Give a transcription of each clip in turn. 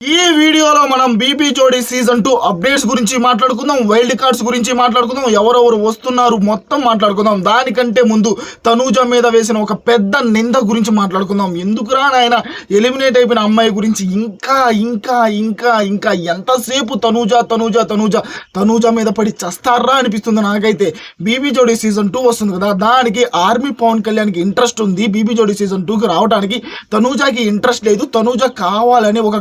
ఈ వీడియోలో మనం బీపీ జోడీ సీజన్ టూ అప్డేట్స్ గురించి మాట్లాడుకుందాం వైల్డ్ కార్డ్స్ గురించి మాట్లాడుకుందాం ఎవరెవరు వస్తున్నారు మొత్తం మాట్లాడుకుందాం. దానికంటే ముందు తనూజ మీద వేసిన ఒక పెద్ద నింద గురించి మాట్లాడుకుందాం. ఎందుకురా నాయన ఎలిమినేట్ అయిపోయిన అమ్మాయి గురించి ఇంకా ఇంకా ఇంకా ఇంకా ఎంతసేపు తనూజ తనూజ తనూజ తనూజ మీద పడి చస్తారా అనిపిస్తుంది నాకైతే. బీబీ జోడీ సీజన్ టూ వస్తుంది కదా దానికి ఆర్మీ పవన్ కళ్యాణ్కి ఇంట్రెస్ట్ ఉంది బీబీ జోడీ సీజన్ టూకి రావడానికి తనూజాకి ఇంట్రెస్ట్ లేదు తనూజ కావాలని ఒక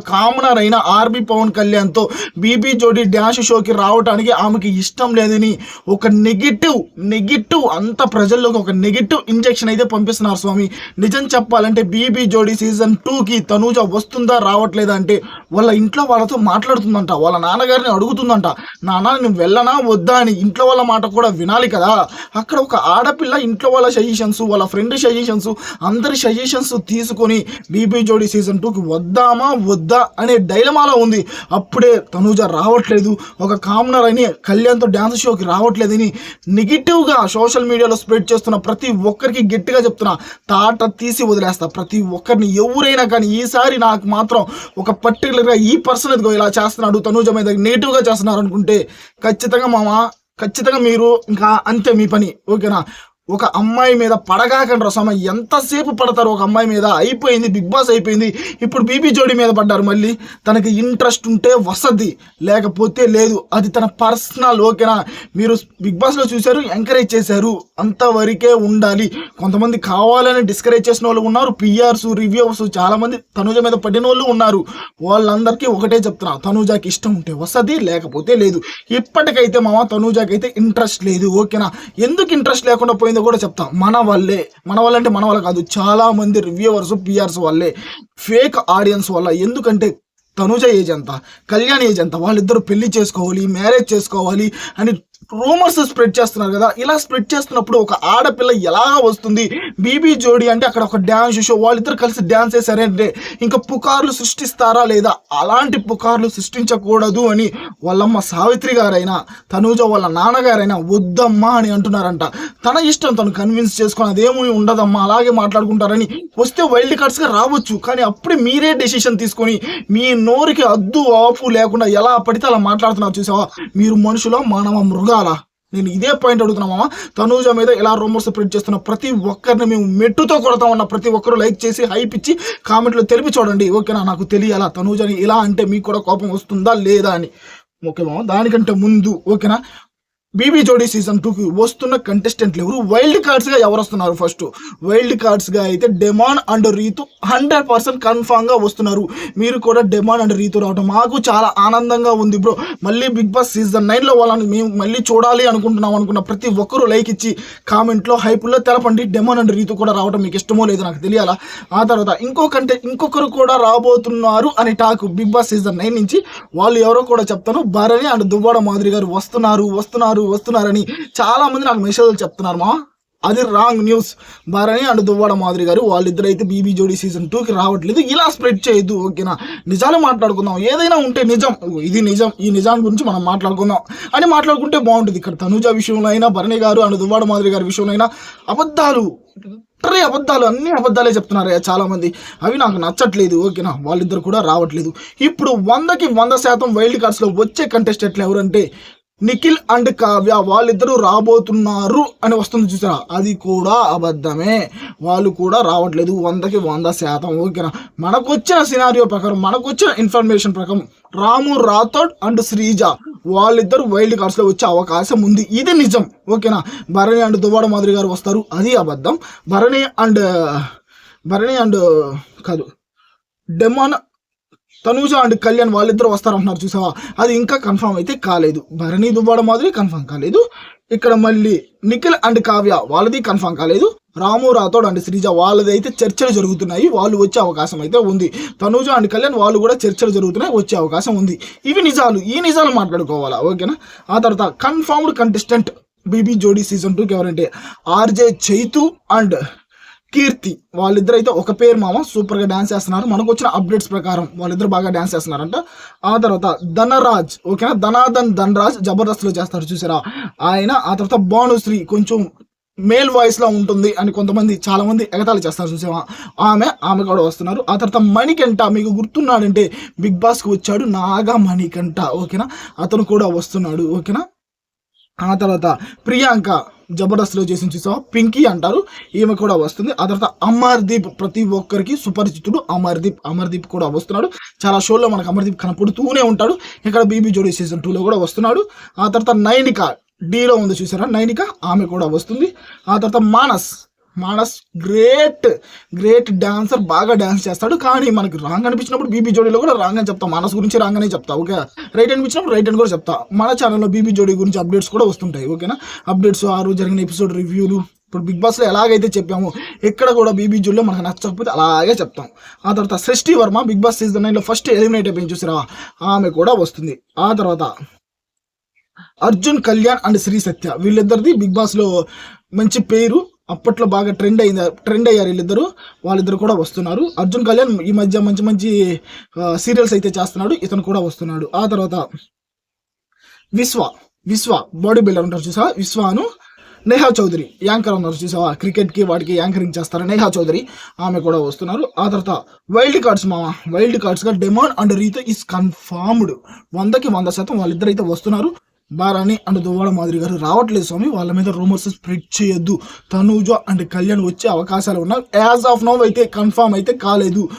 అయిన ఆర్బీ పవన్ కళ్యాణ్తో బీబీ జోడీ డ్యాష్ షోకి రావడానికి ఆమెకి ఇష్టం లేదని ఒక నెగిటివ్ నెగిటివ్ అంత ప్రజల్లోకి ఒక నెగిటివ్ ఇంజెక్షన్ అయితే పంపిస్తున్నారు స్వామి. నిజం చెప్పాలంటే బీబీ జోడీ సీజన్ టూకి తనూజ వస్తుందా రావట్లేదా అంటే వాళ్ళ ఇంట్లో వాళ్ళతో మాట్లాడుతుందంట. వాళ్ళ నాన్నగారిని అడుగుతుందంట. నాన్న నువ్వు వెళ్ళనా వద్దా అని ఇంట్లో వాళ్ళ మాట కూడా వినాలి కదా. అక్కడ ఒక ఆడపిల్ల ఇంట్లో వాళ్ళ సజెషన్స్ వాళ్ళ ఫ్రెండ్ సజెషన్స్ అందరి సజెషన్స్ తీసుకొని బీబీ జోడీ సీజన్ టూకి వద్దామా వద్దా అనే డైలమాలో ఉంది. అప్పుడే తనూజ రావట్లేదు. ఒక కామనర్ అని కళ్యాణ్తో డ్యాన్స్ షోకి రావట్లేదని నెగిటివ్గా సోషల్ మీడియాలో స్ప్రెడ్ చేస్తున్న ప్రతి ఒక్కరికి గట్టిగా చెప్తున్నా. తాట తీసి వదిలేస్తా. ప్రతి ఒక్కరిని ఎవరైనా కానీ ఈసారి నాకు మాత్రం ఒక పర్టికులర్గా ఈ పర్సన్ ఇదిగో ఇలా చేస్తున్నాడు తనూజ మీద నెగిటివ్గా చేస్తున్నారు అనుకుంటే ఖచ్చితంగా మామ ఖచ్చితంగా మీరు ఇంకా అంతే మీ పని. ఓకేనా? ఒక అమ్మాయి మీద పడగాకండి రసమ్మ ఎంతసేపు పడతారు ఒక అమ్మాయి మీద? అయిపోయింది బిగ్ బాస్ అయిపోయింది. ఇప్పుడు బీబీ జోడీ మీద పడ్డారు మళ్ళీ. తనకి ఇంట్రెస్ట్ ఉంటే వసతి లేకపోతే లేదు. అది తన పర్సనల్ ఓకేనా? మీరు బిగ్ బాస్లో చూశారు ఎంకరేజ్ చేశారు. అంతవరకే ఉండాలి. కొంతమంది కావాలని డిస్కరేజ్ చేసిన వాళ్ళు ఉన్నారు. పిఆర్స్ రివ్యూస్ చాలామంది తనుజ మీద పడిన వాళ్ళు ఉన్నారు. వాళ్ళందరికీ ఒకటే చెప్తున్నా. తనుజాకి ఇష్టం ఉంటే వసది లేకపోతే లేదు. ఇప్పటికైతే మామ తనుజాకి అయితే ఇంట్రెస్ట్ లేదు. ఓకేనా? ఎందుకు ఇంట్రెస్ట్ లేకుండా పోయింది కూడా చెప్తాం మన వల్లే మన వల్ల అంటే మన వాళ్ళ కాదు చాలా మంది రివ్యూవర్స్ పిఆర్స్ వాళ్ళే ఫేక్ ఆడియన్స్ వల్ల. ఎందుకంటే తనుజ ఏజ్ ఎంత కళ్యాణ్ ఏజ్ ఎంత వాళ్ళిద్దరు పెళ్ళి చేసుకోవాలి మ్యారేజ్ చేసుకోవాలి అని రూమర్స్ స్ప్రెడ్ చేస్తున్నారు కదా. ఇలా స్ప్రెడ్ చేస్తున్నప్పుడు ఒక ఆడపిల్ల ఎలా వస్తుంది? బీబీ జోడి అంటే అక్కడ ఒక డ్యాన్స్ షో వాళ్ళిద్దరు కలిసి డ్యాన్స్ చేశారే ఇంకా పుకార్లు సృష్టిస్తారా లేదా? అలాంటి పుకార్లు సృష్టించకూడదు అని వాళ్ళమ్మ సావిత్రి గారైనా తనూజ వాళ్ళ నాన్నగారైనా వద్దమ్మా అని అంటున్నారంట. తన ఇష్టం తను కన్విన్స్ చేసుకుని అదేమీ ఉండదమ్మా అలాగే మాట్లాడుకుంటారని వస్తే వైల్డ్ కార్డ్స్గా రావచ్చు. కానీ అప్పుడే మీరే డెసిషన్ తీసుకొని మీ నోరుకి అద్దు ఆపు లేకుండా ఎలా పడితే అలా మాట్లాడుతున్నారు చూసావా? మీరు మనుషుల మానవ మృగాల నేను ఇదే పాయింట్ అడుగుతున్నా మామ. తనూజ మీద ఇలా రూమర్స్ స్ప్రెడ్ చేస్తున్న ప్రతి ఒక్కరిని మేము మెట్టుతో కొడతామన్న ప్రతి ఒక్కరు లైక్ చేసి హైప్ ఇచ్చి కామెంట్లో తెలిపి చూడండి. ఓకేనా నాకు తెలియాలా? తనూజని ఇలా అంటే మీకు కూడా కోపం వస్తుందా లేదా అని. ఓకే మామ దానికంటే ముందు ఓకేనా బీబీ జోడీ సీజన్ టూకి వస్తున్న కంటెస్టెంట్లు ఎవరు? వైల్డ్ కార్డ్స్గా ఎవరు వస్తున్నారు ఫస్ట్ వైల్డ్ కార్డ్స్గా అయితే demon and Rithu hundred percent కన్ఫామ్గా వస్తున్నారు. మీరు కూడా డెమాన్ అండ్ రీతు రావటం మాకు చాలా ఆనందంగా ఉంది బ్రో మళ్ళీ బిగ్ బాస్ సీజన్ నైన్లో వాళ్ళని మేము మళ్ళీ చూడాలి అనుకుంటున్నాం అనుకున్న ప్రతి ఒక్కరూ లైక్ ఇచ్చి కామెంట్లో హైపుల్లో తెలపండి. డెమాన్ అండ్ రీతు కూడా రావటం మీకు ఇష్టమో లేదో నాకు తెలియాలా? ఆ తర్వాత ఇంకో కంటే ఇంకొకరు కూడా రాబోతున్నారు అని talk Bigg Boss season nine నుంచి వాళ్ళు ఎవరో కూడా చెప్తాను. భరణి అండ్ దువ్వాడ మాదిరి గారు వస్తున్నారు వస్తున్నారు. వస్తున్నారని చాలా మంది నాకు మెసేజ్లు చెప్తున్నారు మా. అది wrong news Bharani and Duvvada Madhuri గారు వాళ్ళిద్దరు అయితే బీబీ జోడీ సీజన్ టూకి రావట్లేదు. ఇలా స్ప్రెడ్ చేయొద్దు ఓకేనా? నిజాలు మాట్లాడుకుందాం. ఏదైనా ఉంటే నిజం. ఇది నిజం. ఈ నిజాం గురించి మనం మాట్లాడుకుందాం. అని మాట్లాడుకుంటే బాగుంటుంది. ఇక్కడ తనుజ విషయంలో అయినా భరణి గారు అండ్ దువ్వాడ మాదిరి గారి విషయంలో అయినా అబద్ధాలు అరే అబద్ధాలు అన్ని అబద్ధాలే చెప్తున్నారు చాలా మంది. అవి నాకు నచ్చట్లేదు ఓకేనా? వాళ్ళిద్దరు కూడా రావట్లేదు. ఇప్పుడు వందకి వంద శాతం వైల్డ్ కార్డ్స్లో వచ్చే కంటెస్టెంట్లు ఎవరంటే నిఖిల్ అండ్ కావ్య వాళ్ళిద్దరూ రాబోతున్నారు అని వస్తుంది చూసారా? అది కూడా అబద్ధమే. వాళ్ళు కూడా రావట్లేదు. వందకి వంద శాతం. ఓకేనా? మనకు వచ్చిన సినారియో ప్రకారం మనకు వచ్చిన ఇన్ఫర్మేషన్ ప్రకారం రాము రాథోడ్ అండ్ శ్రీజ వాళ్ళిద్దరు వైల్డ్ కార్డ్స్లో వచ్చే అవకాశం ఉంది. ఇది నిజం. ఓకేనా? భరణి అండ్ దువ్వాడ మాదిరి గారు వస్తారు. అది అబద్ధం. భరణి అండ్ భరణి అండ్ కాదు డెమాన్ తనూజ అండ్ కళ్యాణ్ వాళ్ళిద్దరు వస్తారంటున్నారు చూసావా? అది ఇంకా కన్ఫర్మ్ అయితే కాలేదు. భరణి దువ్వాడ మాదిరి కన్ఫర్మ్ కాలేదు. ఇక్కడ మళ్ళీ నిఖిల్ అండ్ కావ్య వాళ్ళది కన్ఫర్మ్ కాలేదు. రాము రాథోడ్ అండ్ శ్రీజ వాళ్ళది అయితే చర్చలు జరుగుతున్నాయి. వాళ్ళు వచ్చే అవకాశం అయితే ఉంది. తనూజ అండ్ కళ్యాణ్ వాళ్ళు కూడా చర్చలు జరుగుతున్నాయి వచ్చే అవకాశం ఉంది. ఇవి నిజాలు. ఈ నిజాలు మాట్లాడుకోవాలా? ఓకేనా? ఆ తర్వాత confirmed contestant BB Jodi season టూకి ఎవరంటే ఆర్జే చైతు అండ్ కీర్తి. వాళ్ళిద్దరు అయితే ఒక పేరు మామ సూపర్గా డ్యాన్స్ చేస్తున్నారు. మనకు వచ్చిన అప్డేట్స్ ప్రకారం వాళ్ళిద్దరు బాగా డ్యాన్స్ చేస్తున్నారంట. ఆ తర్వాత ధనరాజ్ ఓకేనా? ధనాధన్ ధనరాజ్ జబర్దస్త్లో చేస్తారు చూసారా? ఆయన ఆ తర్వాత భానుశ్రీ కొంచెం మేల్ వాయిస్లో ఉంటుంది అని కొంతమంది చాలామంది ఎగతాళి చేస్తారు చూసావా? ఆమె ఆమె కూడా వస్తున్నారు. ఆ తర్వాత మణికంఠ మీకు గుర్తున్నాడంటే బిగ్ బాస్కి వచ్చాడు నాగా మణికంఠ ఓకేనా? అతను కూడా వస్తున్నాడు ఓకేనా? ఆ తర్వాత ప్రియాంక జబర్దస్త్లో చేసిన చూసావా? పింకీ అంటారు. ఈమె కూడా వస్తుంది. ఆ తర్వాత అమర్దీప్ ప్రతి ఒక్కరికి సుపరిచితుడు అమర్దీప్. అమర్దీప్ కూడా వస్తున్నాడు. చాలా షోల్లో మనకు అమర్దీప్ కనపడుతూనే ఉంటాడు. ఇక్కడ బీబీ జోడీ సీజన్ టూలో కూడా వస్తున్నాడు. ఆ తర్వాత నైనిక డీలో ఉంది చూసారా? నైనిక ఆమె కూడా వస్తుంది. ఆ తర్వాత Manas Manas great great dancer బాగా డాన్స్ చేస్తాడు. కానీ మనకి రాంగ్ అనిపించినప్పుడు బీబీ జోడీలో కూడా రాంగ్ అని చెప్తా. మానస్ గురించి రాంగ్ అనే చెప్తా ఓకే? రైట్ అనిపించినప్పుడు రైట్ అని కూడా చెప్తా. మన ఛానల్లో బీబీ జోడీ గురించి అప్డేట్స్ కూడా వస్తుంటాయి ఓకేనా? అప్డేట్స్ ఆ రోజు జరిగిన ఎపిసోడ్ రివ్యూలు ఇప్పుడు బిగ్ బాస్లో ఎలాగైతే చెప్పాము ఎక్కడ కూడా బీబీ జోడీలో మనకు నచ్చకపోతే అలాగే చెప్తాం. ఆ తర్వాత Srishti Varma Bigg Boss season నైన్లో ఫస్ట్ ఎలిమినేట్ అయిపోయింది చూసిరా? ఆమె కూడా వస్తుంది. ఆ తర్వాత అర్జున్ కళ్యాణ్ అండ్ శ్రీ సత్య వీళ్ళిద్దరిది బిగ్ బాస్లో మంచి పేరు. అప్పట్లో బాగా ట్రెండ్ అయింది. ట్రెండ్ అయ్యారు వీళ్ళిద్దరు. వాళ్ళిద్దరు కూడా వస్తున్నారు. అర్జున్ కళ్యాణ్ ఈ మధ్య మంచి మంచి సీరియల్స్ అయితే చేస్తున్నాడు. ఇతను కూడా వస్తున్నాడు. ఆ తర్వాత విశ్వ విశ్వ బాడీ బిల్డర్ ఉంటారు చూసా విశ్వాను నేహా చౌదరి. యాంకర్ ఉన్నారు చూసావా? క్రికెట్కి వాటికి యాంకరింగ్ చేస్తారు. నేహా చౌదరి ఆమె కూడా వస్తున్నారు. ఆ తర్వాత వైల్డ్ కార్డ్స్ మామ. Wild కార్డ్స్గా demon and Rithu is confirmed వందకి వంద శాతం వాళ్ళిద్దరు అయితే వస్తున్నారు. బారాని అండ్ దువ్వాడ మాదిరి గారు రావట్లేదు స్వామి. వాళ్ళ మీద రూమర్స్ స్ప్రెడ్ చేయొద్దు. తనూజ అండ్ కళ్యాణ్ వచ్చే అవకాశాలు ఉన్నాయి. యాజ్ ఆఫ్ నో అయితే కన్ఫామ్ అయితే కాలేదు.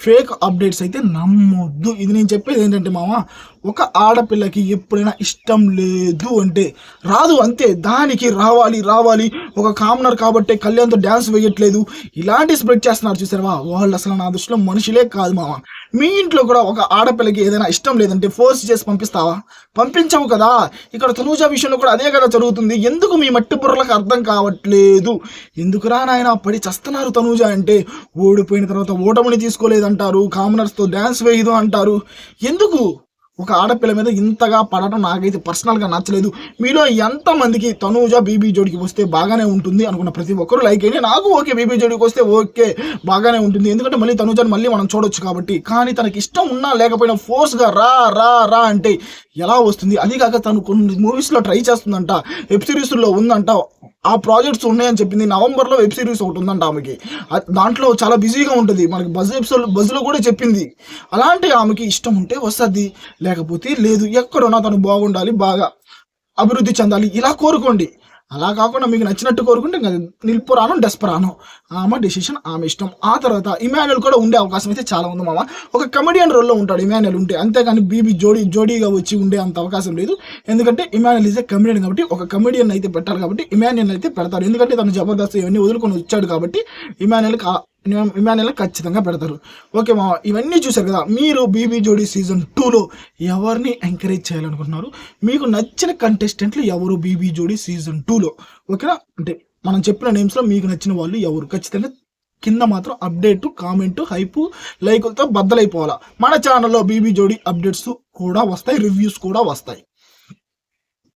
ఫేక్ అప్డేట్స్ అయితే నమ్మొద్దు. ఇది నేను చెప్పేది ఏంటంటే మామ ఒక ఆడపిల్లకి ఎప్పుడైనా ఇష్టం లేదు అంటే రాదు అంతే. దానికి రావాలి రావాలి. ఒక కామనర్ కాబట్టి కళ్యాణ్తో డ్యాన్స్ వేయట్లేదు. ఇలాంటి స్ప్రెడ్ చేస్తున్నారు చూసారా? వాళ్ళు అసలు నా దృష్టిలో మనుషులే కాదు మామ. మీ ఇంట్లో కూడా ఒక ఆడపిల్లకి ఏదైనా ఇష్టం లేదంటే ఫోర్స్ చేసి పంపిస్తావా? పంపించవు కదా. ఇక్కడ తనూజ విషయంలో కూడా అదే కదా జరుగుతుంది. ఎందుకు మీ మట్టి బుర్రలకు అర్థం కావట్లేదు? ఎందుకురా నాయన పడి చస్తున్నారు తనూజ అంటే? ఓడిపోయిన తర్వాత ఓటమిని తీసుకోలేదంటారు. కామనర్స్తో డ్యాన్స్ వేయదు అంటారు. ఎందుకు? ఒక ఆడపిల్ల మీద ఇంతగా పడటం నాకైతే పర్సనల్గా నచ్చలేదు. మీలో ఎంతమందికి తనూజ బీబీ జోడికి వస్తే బాగానే ఉంటుంది అనుకున్న ప్రతి ఒక్కరు లైక్ అయినా నాకు ఓకే బీబీ జోడికి వస్తే ఓకే బాగానే ఉంటుంది. ఎందుకంటే మళ్ళీ తనూజని మళ్ళీ మనం చూడొచ్చు కాబట్టి. కానీ తనకి ఇష్టం ఉన్నా లేకపోయినా ఫోర్స్గా రా రా రా అంటే ఎలా వస్తుంది? అది కాక తను కొన్ని మూవీస్లో ట్రై చేస్తుందంట వెబ్ సిరీస్లో ఉందంట. ఆ ప్రాజెక్ట్స్ ఉన్నాయని చెప్పింది. నవంబర్లో వెబ్ సిరీస్ ఒకటి ఉందంట ఆమెకి. దాంట్లో చాలా బిజీగా ఉంటుంది. మనకి బజ్ ఎపిసోడ్ బజ్లో కూడా చెప్పింది. అలాంటి ఆమెకి ఇష్టం ఉంటే వస్తుంది. లేకపోతే లేదు. ఎక్కడున్నా తను బాగుండాలి బాగా అభివృద్ధి చెందాలి. ఇలా కోరుకోండి. అలా కాకుండా మీకు నచ్చినట్టు కోరుకుంటే ఇంకా నిల్పురాను డెస్పరాను. ఆమె డిసిషన్ ఆమె ఇష్టం. ఆ తర్వాత ఇమాన్యుల్ కూడా ఉండే అవకాశం అయితే చాలా ఉంది మామ. ఒక కమెడియన్ రోల్లో ఉంటాడు ఇమాన్యుల్ ఉంటే. అంతేగాని బీబీ జోడీ జోడీగా వచ్చి ఉండే అంత అవకాశం లేదు. ఎందుకంటే ఇమాన్యుల్ ఈజ్ ఏ కమెడియన్ కాబట్టి ఒక కమెడియన్ అయితే పెట్టాలి కాబట్టి ఇమాన్యుల్ అయితే పెడతారు ఎందుకంటే తను జబర్దస్త్ ఇవన్నీ వదులుకొని వచ్చాడు కాబట్టి ఇమాన్యుల్కి ఇమాన్యుల్ ఖచ్చితంగా పెడతారు. ఓకే మా ఇవన్నీ చూశారు కదా మీరు బీబీ జోడీ సీజన్ టూలో ఎవరిని ఎంకరేజ్ చేయాలనుకుంటున్నారు? మీకు నచ్చిన కంటెస్టెంట్లు ఎవరు బీబీ జోడీ సీజన్ టూలో? ఓకేనా? అంటే మనం చెప్పిన నేమ్స్లో మీకు నచ్చిన వాళ్ళు ఎవరు? ఖచ్చితంగా కింద మాత్రం అప్డేట్ కామెంట్ హైప్ లైకులతో బద్దలైపోవాలా. మన ఛానల్లో బీబీ జోడీ అప్డేట్స్ కూడా వస్తాయి రివ్యూస్ కూడా వస్తాయి.